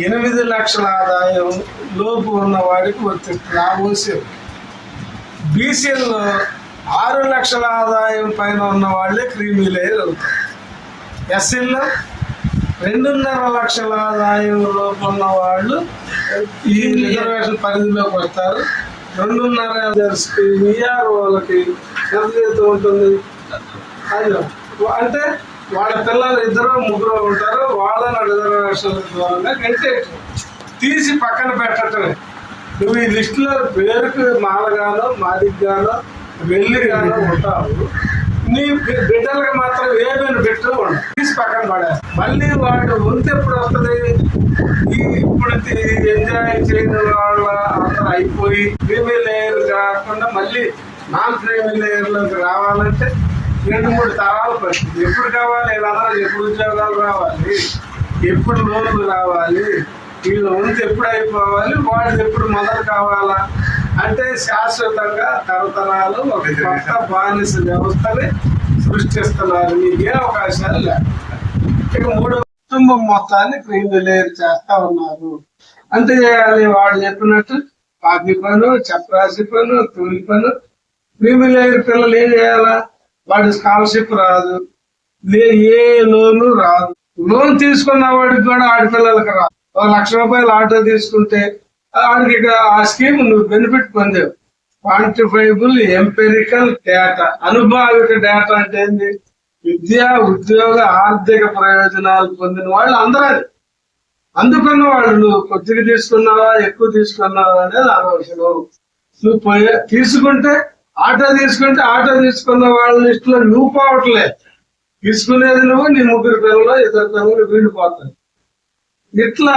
ఎనిమిది లక్షల ఆదాయం లోపు ఉన్న వాడికి వర్తిస్తుంది ఆ ఓసీ బీసీల్లో ఆరు లక్షల ఆదాయం పైన ఉన్న వాళ్ళే క్రీమీ లేయర్ అవుతారు. ఎస్సీల్లో రెండున్నర లక్షల ఆదాయం లోపు ఉన్న వాళ్ళు ఈ రిజర్వేషన్ పరిధిలోకి వస్తారు. రెండున్నర ఈఆర్ వాళ్ళకి ఎంత ఉంటుంది. అది. అంటే వాళ్ళ పిల్లలు ఇద్దరు ముగ్గురు ఉంటారు. వాళ్ళని రిజర్వేషన్ ద్వారా కంటే తీసి పక్కన పెట్టటమే. నువ్వు ఈ లిస్టులో పేరుకు మాలగానో మాదిగ్గానో వెళ్ళిగానో ఉంటావు. నీ బిడ్డలకు మాత్రం ఏమేమి పెట్టు ఉండవు. తీసి పక్కన పడే మళ్ళీ వాడు వంతు ఎప్పుడు వస్తుంది? ఈ ఇప్పుడు ఎంజాయ్ చేయని వాళ్ళ అందరూ అయిపోయి క్రీమీ లేయర్ కాకుండా మళ్ళీ నాన్ క్రీమీ లేయర్లోకి రావాలంటే రెండు మూడు తరాలు పడుతుంది ఎప్పుడు కావాలి వీళ్ళందరూ ఎప్పుడు ఉద్యోగాలు రావాలి ఎప్పుడు లోన్లు రావాలి వీళ్ళు వంతు ఎప్పుడు అయిపోవాలి వాళ్ళు ఎప్పుడు మొదలు కావాలా అంటే శాశ్వతంగా తరతరాలు ఒక కొత్త బానిస వ్యవస్థని సృష్టిస్తున్నారు. మీకు ఏ అవకాశాలు లేక ఇక మూడో కుటుంబం మొత్తాన్ని క్రీమ్ లేరు చేస్తా ఉన్నారు. అంతే చేయాలి వాడు చెప్పినట్టు. పాపి పను చపరాసి పను తూలి పను క్రీమ్ లేయర్ పిల్లలు ఏం చేయాలా? వాడి స్కాలర్షిప్ రాదు. ఏ లోను రాదు. లోన్ తీసుకున్న వాడికి కూడా ఆడపిల్లలకి రాదు. ఒక లక్ష రూపాయలు ఆటో తీసుకుంటే ఆడికి ఆ స్కీమ్ నువ్వు బెనిఫిట్ పొందావు. Quantifiable empirical data. అనుభావిక డేటా అంటే ఏంది? విద్య ఉద్యోగ ఆర్థిక ప్రయోజనాలు పొందిన వాళ్ళు అందరూ అది. అందుకున్న వాళ్ళు నువ్వు కొద్దిగా తీసుకున్నావా ఎక్కువ తీసుకున్నావా అనేది ఆలోచన నువ్వు పోయే తీసుకుంటే ఆటో తీసుకుంటే ఆటో తీసుకున్న వాళ్ళ లిస్టులో నువ్వు పోవట్లేదు తీసుకునేది నువ్వు నీ ముగ్గురు పిల్లలు ఇద్దరు పిల్లలు వీళ్ళు పోతారు. ఇట్లా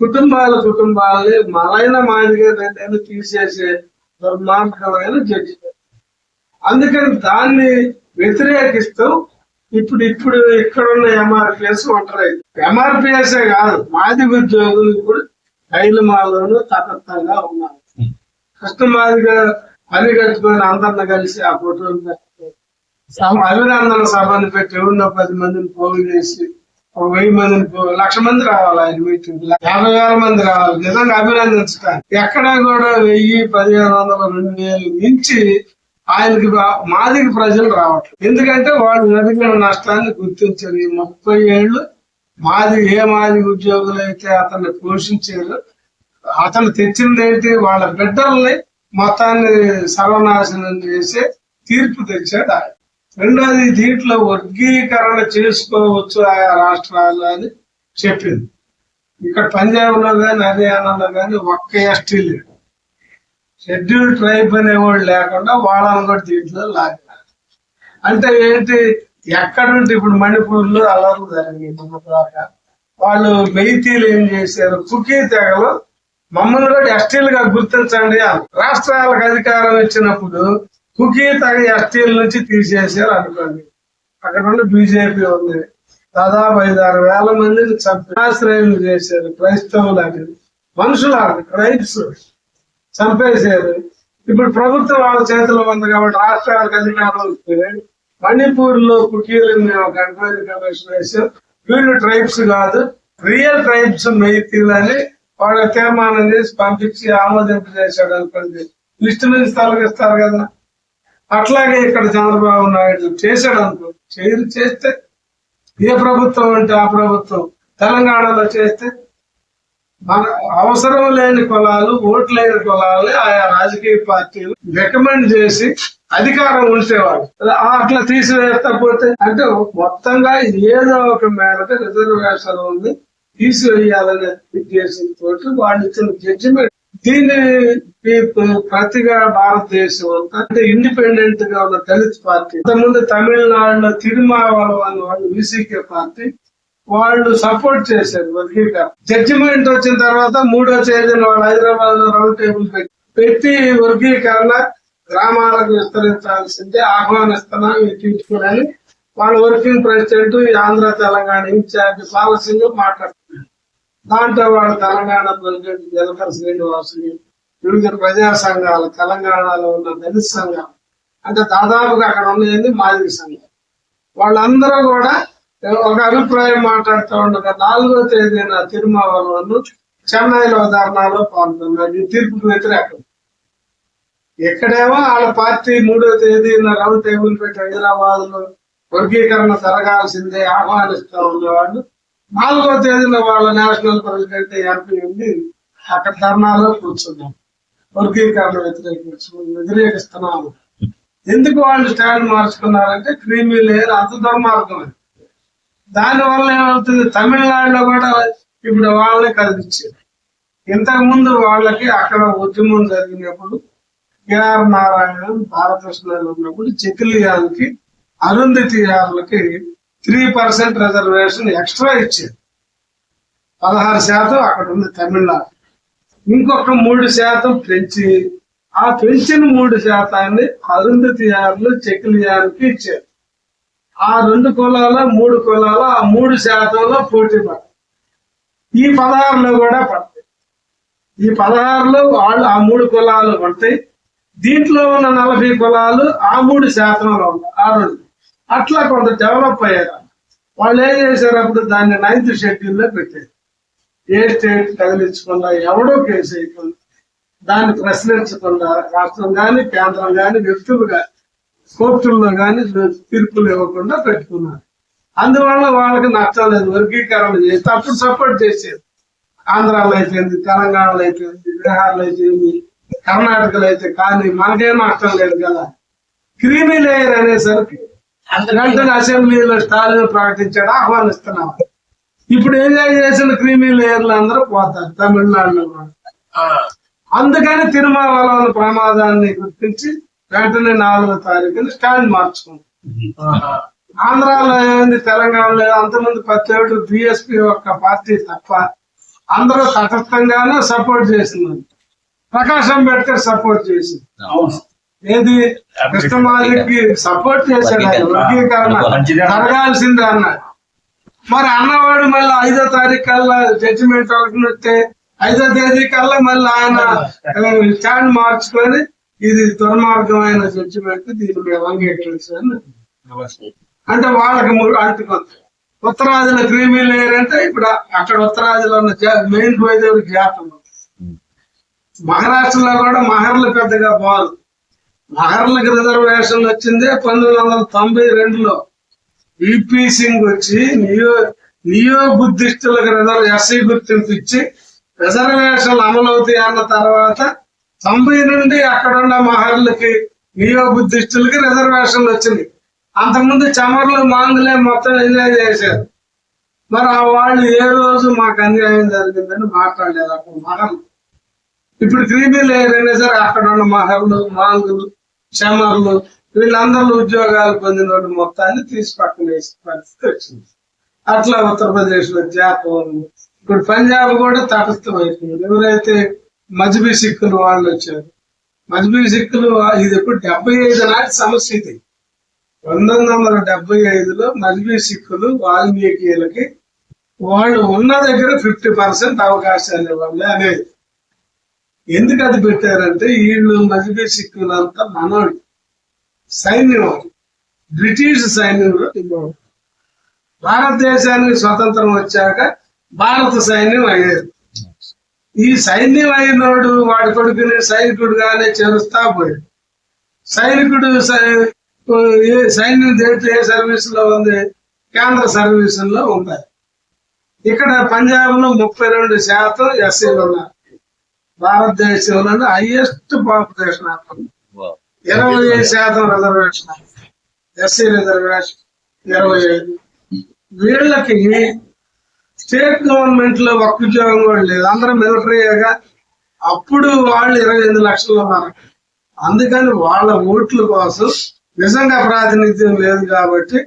కుటుంబాల కుటుంబాలని మలైన మాదిగా రెండు తీసేసే దుర్మార్గమైన జడ్జి. అందుకని దాన్ని వ్యతిరేకిస్తూ ఇప్పుడు ఇప్పుడు ఇక్కడ ఉన్న ఎంఆర్పిఎస్ ఒంటరి. ఎంఆర్పిఎస్ కాదు మాది ఉద్యోగులు ఇప్పుడు ఐలమాలోను తటస్థంగా ఉన్నారు. కృష్ణమాదిగా పని కట్టుకొని అందరిని కలిసి ఆ ఫోటోలు అభినందన సభను పెట్టి ఎవరినో పది మందిని పోగు చేసి ఒక వెయ్యి మందిని పో- లక్ష మంది రావాలి ఆయన మీటింగ్ యాభై వేల మంది రావాలి. నిజంగా అభినందించడానికి. ఎక్కడా కూడా వెయ్యి పదిహేను వందల రెండు వేలు మించి ఆయనకి మాదికి ప్రజలు రావట్లేదు. ఎందుకంటే వాళ్ళు జరిగిన నష్టాన్ని గుర్తించారు ఈ ముప్పై ఏళ్ళు మాది ఏ మాది ఉద్యోగులు అయితే అతన్ని పోషించారు అతను తెచ్చింది ఏంటి వాళ్ళ బిడ్డల్ని మతాన్ని సర్వనాశనం చేసే తీర్పు తెచ్చాడు ఆయన. రెండోది దీంట్లో వర్గీకరణ చేసుకోవచ్చు ఆయా రాష్ట్రాలు అని చెప్పింది. ఇక్కడ పంజాబ్లో కానీ హర్యానాలో కానీ ఒక్క ఎస్టీ లేదు. షెడ్యూల్ ట్రైబ్ అనేవాళ్ళు లేకుండా వాళ్ళని కూడా దీంట్లో లాగారు అంటే ఏంటి? ఎక్కడుంటే ఇప్పుడు మణిపూర్లో అలర్లు జరిగింది వాళ్ళు మెయితీలు ఏం చేశారు? కుకీ తెగలు మమ్మల్ని కూడా ఎస్టీలుగా గుర్తించండి రాష్ట్రాలకు అధికారం ఇచ్చినప్పుడు కుకీ తెగ ఎస్టీల నుంచి తీసేసారు అనుకోండి. అక్కడ నుండి బీజేపీ ఉంది. దాదాపు ఐదు ఆరు వేల మందిని చంపాశ్రయం చేశారు క్రైస్తవులు అనేది మనుషులు క్రైబ్స్ చంపేశారు. ఇప్పుడు ప్రభుత్వం వాళ్ళ చేతిలో ఉంది కాబట్టి రాష్ట్రాలకు అధికారం వస్తే మణిపూర్లో కుకీలు మేము ఒక ఎంక్వైరీ కమిషన్ వేసాం వీళ్ళు ట్రైబ్స్ కాదు రియల్ ట్రైబ్స్ మెయితీలు అని వాడు తీర్మానం చేసి పంపించి ఆమోదింపజేశాడు అనుకోండి. లిస్టు నుంచి తొలగిస్తారు కదా. అట్లాగే ఇక్కడ చంద్రబాబు నాయుడు చేశాడు అనుకో చేయరు చేస్తే ఏ ప్రభుత్వం అంటే ఆ ప్రభుత్వం. తెలంగాణలో చేస్తే మన అవసరం లేని కులాలు ఓట్లు లేని కులాలని ఆయా రాజకీయ పార్టీలు రికమెండ్ చేసి అధికారం ఉంచేవాడు అట్లా తీసివేస్తా పోతే అంటే మొత్తంగా ఏదో ఒక మేరకు రిజర్వేషన్ ఉంది. తీసివేయాలనే ఉద్దేశంతో వాళ్ళు ఇచ్చిన జడ్జిమెంట్ దీన్ని ప్రతిగా భారతదేశం అంతా అంటే ఇండిపెండెంట్గా ఉన్న దళిత్ పార్టీ ఇంతకుముందు తమిళనాడులో తిరుమావళం అనే వాళ్ళు విసికే పార్టీ వాళ్ళు సపోర్ట్ చేశారు వర్గీకరణ. జడ్జిమెంట్ వచ్చిన తర్వాత మూడో తేదీన వాళ్ళు హైదరాబాద్లో రౌండ్ టేబుల్ పెట్టి పెట్టి వర్గీకరణ గ్రామాలకు విస్తరించాల్సిందే ఆహ్వానిస్తున్నాం తీర్చుకోవాలని వాళ్ళ వర్కింగ్ ప్రెసిడెంట్ ఈ ఆంధ్ర తెలంగాణ ఇన్ఛార్జ్ పాలసీలో మాట్లాడుతున్నారు. దాంట్లో వాడు తెలంగాణ ప్రెసిడెంట్ జలకర శ్రీనివాసుని వివిధ ప్రజా సంఘాలు తెలంగాణలో ఉన్న దళిత సంఘాలు. అంటే దాదాపుగా అక్కడ ఉన్నది మాదిరి సంఘం వాళ్ళందరూ కూడా ఒక అభిప్రాయం మాట్లాడుతూ ఉండగా నాలుగో తేదీన తిరుమలలో చెన్నైలో ధర్నాలో పాల్గొన్నారు. ఈ తీర్పుకు వ్యతిరేకం. ఎక్కడేమో వాళ్ళ పార్టీ మూడో తేదీన రౌండ్ టేబుల్ పెట్టి హైదరాబాద్లో వర్గీకరణ జరగాల్సిందే ఆహ్వానిస్తూ ఉండేవాళ్ళు. నాలుగో తేదీన వాళ్ళ నేషనల్ ప్రెసిడెంట్ ఎంపీ ఉండి అక్కడ ధర్నాలో కూర్చున్నాం. వర్గీకరణ వ్యతిరేకించు వ్యతిరేకిస్తున్నాము. ఎందుకు వాళ్ళు స్టాండ్ మార్చుకున్నారంటే క్రీమీ లేయర్ అంత దుర్మార్గం దాని వల్ల ఏమవుతుంది? తమిళనాడులో కూడా ఇప్పుడు వాళ్ళని కదిలించారు ఇంతకుముందు వాళ్ళకి అక్కడ ఉద్యమం జరిగినప్పుడు కేఆర్ నారాయణ భారతదేశంలో ఉన్నప్పుడు చెకిలియాలకి అరుంధతి యార్లకి త్రీ పర్సెంట్ రిజర్వేషన్ ఎక్స్ట్రా ఇచ్చారు. పదహారు శాతం అక్కడ ఉంది తమిళనాడు. ఇంకొక మూడు శాతం పెంచి ఆ పెంచిన మూడు శాతాన్ని అరుంధతి యార్లు ఇచ్చారు. ఆ రెండు కులాల మూడు కులాల ఆ మూడు శాతంలో పోటీ పడ ఈ పదహారులో కూడా పడతాయి. ఈ పదహారులో వాళ్ళు ఆ మూడు కులాలు పడతాయి. దీంట్లో ఉన్న నలభై కులాలు ఆ మూడు శాతంలో ఉన్నాయి ఆ రెండు. అట్లా కొంత డెవలప్ అయ్యారు. వాళ్ళు ఏం చేశారు? అప్పుడు దాన్ని నైన్త్ షెడ్యూల్లో పెట్టారు. ఏ స్టేట్ కదిలించకుండా ఎవడో కేసు వేయకుండా దాన్ని ప్రశ్నించకుండా రాష్ట్రం కానీ కేంద్రం కానీ వ్యక్తులు కానీ కోర్టుల్లో కానీ తీర్పులు ఇవ్వకుండా పెట్టుకున్నారు. అందువల్ల వాళ్ళకి నచ్చలేదు వర్గీకరణ చేస్తే అప్పుడు సపోర్ట్ చేసేది. ఆంధ్రాలో అయిపోయింది తెలంగాణలో అయిపోయింది బీహార్లో అయిపోయింది కర్ణాటకలో అయితే కానీ మనకేం నష్టం లేదు కదా. క్రీమీ లేయర్ అనేసరికి వెంటనే అసెంబ్లీలో స్టాలిన్ ప్రకటించాడు ఆహ్వానిస్తున్నాం. ఇప్పుడు ఎంజాయ్ చేసిన క్రీమీ లేయర్లు అందరూ పోతారు తమిళనాడులో కూడా. అందుకని తిరుమల ప్రమాదాన్ని గుర్తించి వెంటనే నాలుగో తారీఖున స్టాండ్ మార్చుకుంది ఆంధ్రాలో ఏమైంది తెలంగాణలో అంతమంది ప్రతి ఒక్కటి బిఎస్పి యొక్క పార్టీ తప్ప అందరూ తటస్థంగానే సపోర్ట్ చేస్తున్నారు ప్రకాశ్ అంబేద్కర్ సపోర్ట్ చేసింది. ఏది? కృష్ణమాలికి సపోర్ట్ చేశాడు ఆయన వర్గీకరణ. జరగాల్సిందే అన్నాడు మరి అన్నవాడు మళ్ళీ ఐదో తారీఖు కల్లా జడ్జిమెంట్ వస్తే ఐదో తేదీ కల్లా మళ్ళీ ఆయన స్టాండ్ మార్చుకొని ఇది దుర్మార్గమైన జడ్జిమెంట్ దీన్ని మేము అంగీకరించాను అంటే వాళ్ళకి ము- అంటుకుంది ఉత్తరాదిలో క్రీమీ లేయర్ అంటే ఇప్పుడు అక్కడ ఉత్తరాదిలో ఉన్న మెయిన్ పోయేదేవుడు జాతం మహారాష్ట్రలో కూడా మహర్లు పెద్దగా బాగు మహర్లకు రిజర్వేషన్ వచ్చిందే పంతొమ్మిది వందల తొంభై రెండులో. విపి సింగ్ వచ్చి నియో నియో బుద్ధిస్టులకు రిజర్వ్ ఎస్సీ గుర్తింపు ఇచ్చి రిజర్వేషన్లు అమలవుతాయి అన్న తర్వాత తొంభై నుండి అక్కడున్న మహర్లకి నియో బుద్ధిస్టులకి రిజర్వేషన్లు వచ్చింది. అంతకుముందు చమర్లు మాంగులే మొత్తం ఎంజాయ్ చేశారు. మరి ఆ వాళ్ళు ఏ రోజు మాకు అన్యాయం జరిగిందని మాట్లాడలేదు అప్పుడు మహర్లు. ఇప్పుడు క్రీమీ లేయర్ అయినా సరే అక్కడ ఉన్న మహర్లు మాంగులు చమర్లు వీళ్ళందరూ ఉద్యోగాలు పొందిన వాళ్ళు మొత్తాన్ని తీసి పక్కన వేసే పరిస్థితి వచ్చింది. అట్లా ఉత్తరప్రదేశ్లో జాపం ఇప్పుడు పంజాబ్ కూడా తటస్థమైపోయింది ఎవరైతే మజ్బీ సిక్కులు వాళ్ళు వచ్చారు మజ్బీ సిక్కులు ఇది ఇప్పుడు డెబ్బై ఐదు నాటి సమస్య ఇది. పంతొమ్మిది వందల డెబ్బై ఐదులో మజ్బీ సిక్కులు వాల్మీకిలకి వాళ్ళు ఉన్న దగ్గర ఫిఫ్టీ పర్సెంట్ అవకాశాలు ఇవ్వాలి అనేది. ఎందుకు అది పెట్టారంటే వీళ్ళు మజ్బీ సిక్కులంతా మనోడు సైన్యం బ్రిటిష్ సైన్యంలో భారతదేశానికి స్వతంత్రం వచ్చాక భారత సైన్యం అయ్యేది. ఈ సైన్యం అయినోడు వాడి కొడుకుని సైనికుడుగానే చేరుస్తా పోయాడు. సైనికుడు సై- ఏ సైన్యం దేంట్లో ఏ సర్వీస్లో ఉంది? కేంద్ర సర్వీసుల్లో ఉంటాయి. ఇక్కడ పంజాబ్లో ముప్పై రెండు శాతం ఎస్సీలు ఉన్నారు. భారతదేశంలో హైయెస్ట్ పాపులేషన్ ఇరవై ఐదు శాతం రిజర్వేషన్ ఎస్సీ రిజర్వేషన్ ఇరవై ఐదు. వీళ్ళకి స్టేట్ గవర్నమెంట్లో ఒక్క ఉద్యోగం కూడా లేదు. అందరూ మిలిటరీగా అప్పుడు వాళ్ళు ఇరవై ఎనిమిది లక్షలు ఉన్నారు. అందుకని వాళ్ళ ఓట్ల కోసం నిజంగా ప్రాతినిధ్యం లేదు కాబట్టి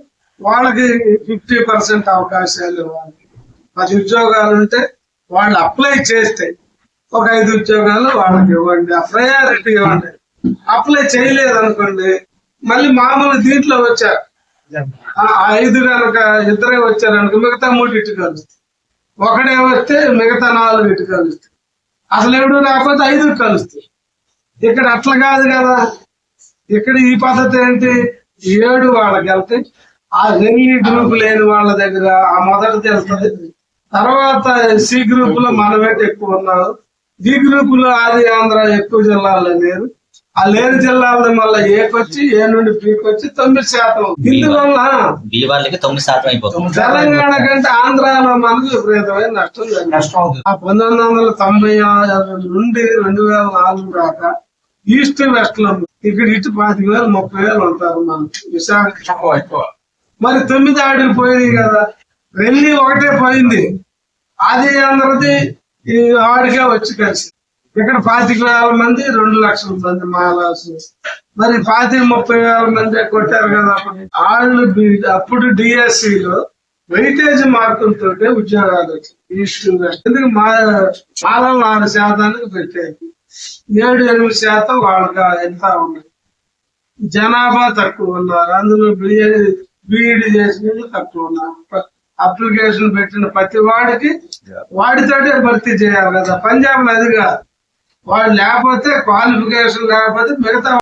వాళ్ళకి ఫిఫ్టీ పర్సెంట్ అవకాశాలు ఇవ్వాలి. పది ఉద్యోగాలు ఉంటే వాళ్ళు అప్లై చేస్తే ఒక ఐదు ఉద్యోగాలు వాళ్ళకి ఇవ్వండి ప్రయారిటీ ఇవ్వండి. అప్లై చేయలేదు అనుకోండి మళ్ళీ మామూలు దీంట్లో వచ్చారు. ఆ ఆ ఐదు కనుక ఇద్దరే వచ్చారు అనుకో మిగతా మూడు ఇటు కలుస్తాయి. ఒకడే వస్తే మిగతా నాలుగు ఇటు కలుస్తాయి. అసలు ఎవడు రాకపోతే ఐదు కలుస్తాయి. ఇక్కడ అట్లా కాదు కదా. ఇక్కడ ఈ పద్ధతి ఏంటి? ఏడు వాళ్ళకి వెళ్తాయి ఆ రెల్లి గ్రూప్ లేని వాళ్ళ దగ్గర ఆ మొదటిది వెళ్తుంది తర్వాత సి గ్రూప్లో మనమేట ఎక్కువ ఉన్నారు డి గ్రూప్లో ఆది ఆంధ్ర ఎక్కువ జిల్లాల్లో లేరు. ఆ లేని జిల్లాల్లో మళ్ళీ ఏకొచ్చి ఏ నుండి బీకి వచ్చి తొమ్మిది శాతం. ఇందువల్ల బి వాళ్ళకి తొమ్మిది శాతం అయిపోతుంది. తెలంగాణ కంటే ఆంధ్రాలో మనకు విపరీతమైన నష్టం. నష్టం అవుతుంది. ఆ పంతొమ్మిది వందల తొంభై ఆరు నుండి రెండు వేల నాలుగు దాకా ఈస్ట్ వెస్ట్లో ఇక్కడ ఇటు పాతిక వేలు ముప్పై వేలు ఉంటారు మనం విశాఖ ఎక్కువ. మరి తొమ్మిది ఆడికి పోయినాయి కదా. రెల్లి ఒకటే పోయింది. అది అందరిది ఈ ఆడికే వచ్చి కలిసి. ఇక్కడ పాతిక వేల మంది రెండు లక్షల మంది మాలాసు. మరి పాతిక ముప్పై వేల మంది కొట్టారు కదా అప్పుడు. వాళ్ళు అప్పుడు డిఎస్సిలో లో వెయిటేజ్ మార్కులతో ఉద్యోగాలు వచ్చాయి. ఈస్ట్ వెస్ట్ ఎందుకు మా మాలలు ఆరు శాతానికి పెట్టారు. ఏడు ఎనిమిది శాతం వాళ్ళకి ఎంత ఉన్నాయి. జనాభా తక్కువ ఉన్నారు. అందులో బీఈడి చేసిన తక్కువ ఉన్నారు. అప్లికేషన్ పెట్టిన ప్రతి వాడికి వాడితోటే భర్తీ చేయాలి కదా. పంజాబ్లో అది కాదు. వాడు లేకపోతే క్వాలిఫికేషన్ లేకపోతే మిగతా